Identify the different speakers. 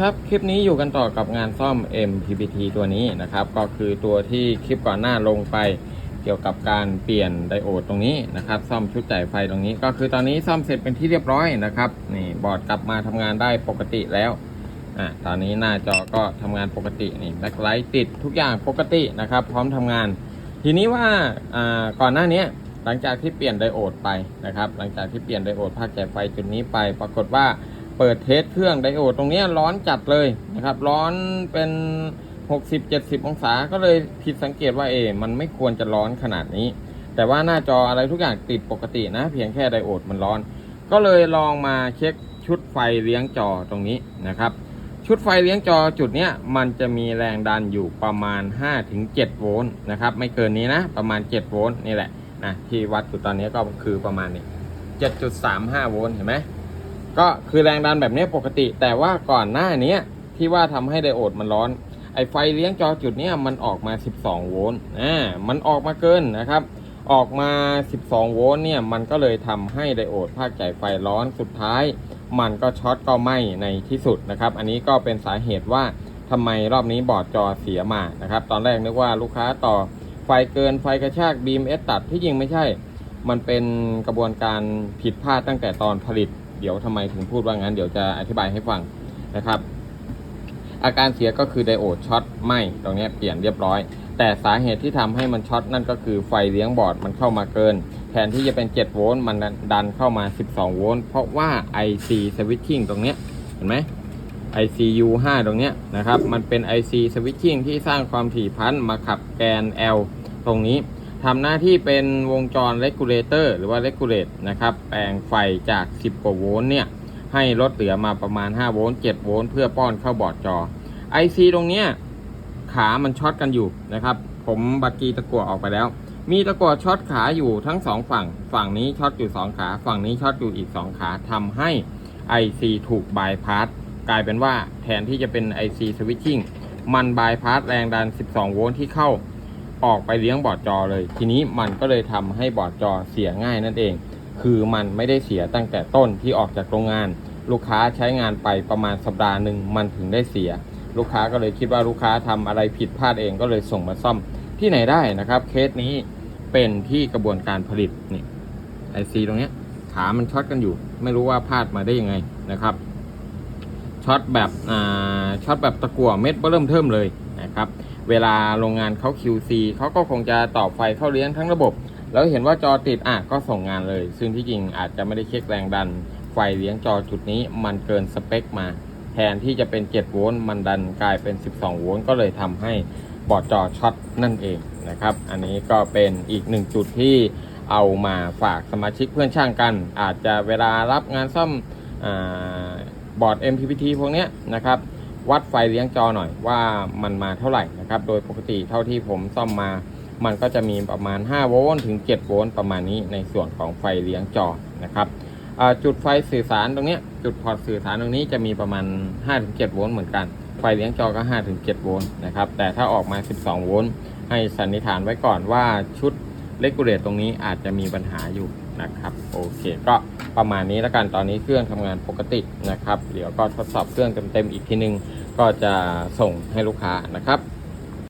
Speaker 1: ครับ คลิปนี้อยู่กันต่อกับงานซ่อม MPPT ตัวนี้นะครับ ก็คือตัวที่คลิปก่อนหน้าลงไป เกี่ยวกับการเปลี่ยนไดโอดตรงนี้นะครับ ซ่อมชุดจ่ายไฟตรงนี้ ก็คือตอนนี้ซ่อมเสร็จเป็นที่เรียบร้อยนะครับ นี่บอร์ดกลับมาทำงานได้ปกติแล้ว อะตอนนี้หน้าจอก็ทำงานปกติ นี่แบ็คไลท์ติดทุกอย่างปกตินะครับ พร้อมทำงาน ทีนี้ว่า อ่า ก่อนหน้านี้หลังจากที่เปลี่ยนไดโอดไปนะครับ หลังจากที่เปลี่ยนไดโอดภาคจ่ายไฟจุดนี้ไป ปรากฏว่า เปิดเทสเครื่องไดโอดตรงนี้ร้อนจัดเลยนะครับ ร้อนเป็น 60-70 องศาก็เลยผิดสังเกตว่าเอ มันไม่ควรจะร้อนขนาดนี้ แต่ว่าหน้าจออะไรทุกอย่างติดปกตินะ เพียงแค่ไดโอดมันร้อน ก็เลยลองมาเช็คชุดไฟเลี้ยงจอตรงนี้นะครับ ชุดไฟเลี้ยงจอจุดเนี้ยมันจะมีแรงดันอยู่ประมาณ 5-7 โวลต์นะครับไม่เกินนี้นะประมาณ 7 โวลต์นี่แหละนะที่วัดอยู่ตอนนี้ก็คือประมาณนี้7.35 โวลต์เห็นไหม ก็คือแรงดันแบบนี้ปกติ แต่ว่าก่อนหน้านี้ที่ว่าทำให้ไดโอดมันร้อน ไอไฟเลี้ยงจอจุดนี้มันออกมา 12 โวลต์อ่ามันออกมาเกินนะครับ ออกมา 12 โวลต์เนี่ยมันก็เลยทำให้ไดโอดภาคจ่ายไฟร้อนสุดท้าย มันก็ช็อตก็ไหม้ในที่สุดนะครับ อันนี้ก็เป็นสาเหตุว่าทำไมรอบนี้บอร์ดจอเสียมานะครับ ตอนแรกนึกว่าลูกค้าต่อไฟเกินไฟกระชากบีมเอสตัดที่จริงไม่ใช่ มันเป็นกระบวนการผิดพลาดตั้งแต่ตอนผลิต เดี๋ยวทำไมถึงพูดว่างั้นเดี๋ยวจะอธิบายให้ฟังนะครับ อาการเสียก็คือไดโอดช็อตไหมตรงนี้เปลี่ยนเรียบร้อย แต่สาเหตุที่ทำให้มันช็อตนั่นก็คือไฟเลี้ยงบอร์ดมันเข้ามาเกิน แทนที่จะเป็น 7 โวลต์มันดันเข้ามา 12 โวลต์เพราะว่า IC switching ตรงนี้เห็นไหม ICU 5 ตรงนี้นะครับ มันเป็น IC switching ที่สร้างความถี่พันมาขับแกน L ตรงนี้ ทำหน้าที่เป็นวงจร regulator หรือว่า regulate นะครับแปลงไฟจาก 10 กว่าโวลต์เนี่ย ให้ลดเหลือมาประมาณ 5 โวลต์7โวลต์เพื่อป้อนเข้าบอร์ดจอ IC ตรงเนี้ยขามันช็อตกันอยู่นะครับ ผมบักกีตะกั่วออกไปแล้ว มีตะกั่วช็อตขาอยู่ทั้งสองฝั่ง ฝั่งนี้ช็อตอยู่ 2 ขา ฝั่งนี้ช็อตอยู่อีก 2 ขาทำให้ IC ถูกบายพาสกลายเป็นว่าแทนที่จะเป็น IC switching มันบายพาสแรงดัน 12 โวลต์ที่เข้า ออกไปเลี้ยงบอร์ดจอเลย ทีนี้มันก็เลยทำให้บอร์ดจอเสียง่ายนั่นเอง คือมันไม่ได้เสียตั้งแต่ต้นที่ออกจากโรงงาน ลูกค้าใช้งานไปประมาณสัปดาห์หนึ่งมันถึงได้เสีย ลูกค้าก็เลยคิดว่าลูกค้าทำอะไรผิดพลาดเองก็เลยส่งมาซ่อมที่ไหนได้นะครับ เคสนี้เป็นที่กระบวนการผลิตนี่ไอซีตรงนี้ขามันช็อตกันอยู่ ไม่รู้ว่าพลาดมาได้ยังไงนะครับช็อตแบบอ่าช็อตแบบตะกั่วเม็ดเบิ่มเทิมเลยนะครับ เวลาโรงงานเขา QC เขาก็คงจะต่อไฟเข้าเลี้ยงทั้งระบบ แล้วเห็นว่าจอติดอะก็ส่งงานเลย ซึ่งที่จริงอาจจะไม่ได้เช็คแรงดัน ไฟเลี้ยงจอจุดนี้มันเกินสเปคมา แทนที่จะเป็น 7 โวลต์มันดันกลายเป็น 12 โวลต์ก็เลยทำให้บอร์ดจอช็อตนั่นเองนะครับ อันนี้ก็เป็นอีกหนึ่งจุดที่เอามาฝากสมาชิกเพื่อนช่างกัน อาจจะเวลารับงานซ่อมอบอร์ด MPPT พวกเนี้ยนะครับ วัดไฟเลี้ยงจอหน่อยว่ามันมาเท่าไหร่นะครับ โดยปกติเท่าที่ผมซ่อมมา มันก็จะมีประมาณ 5 โวลต์ถึง 7 โวลต์ประมาณนี้ในส่วนของไฟเลี้ยงจอนะครับจุดไฟสื่อสารตรงนี้จุดพอร์ตสื่อสารตรงนี้จะมีประมาณ 5-7 โวลต์เหมือนกัน ไฟเลี้ยงจอก็ 5-7 โวลต์นะครับ แต่ถ้าออกมา 12 โวลต์ให้สันนิษฐานไว้ก่อนว่าชุดเลกูเลตตรงนี้อาจจะมีปัญหาอยู่นะครับโอเคก็ประมาณนี้แล้วกันตอนนี้เครื่องทำงานปกตินะครับ เดี๋ยวก็ทดสอบเครื่องเต็มๆอีกทีนึง ก็จะส่งให้ลูกค้านะครับ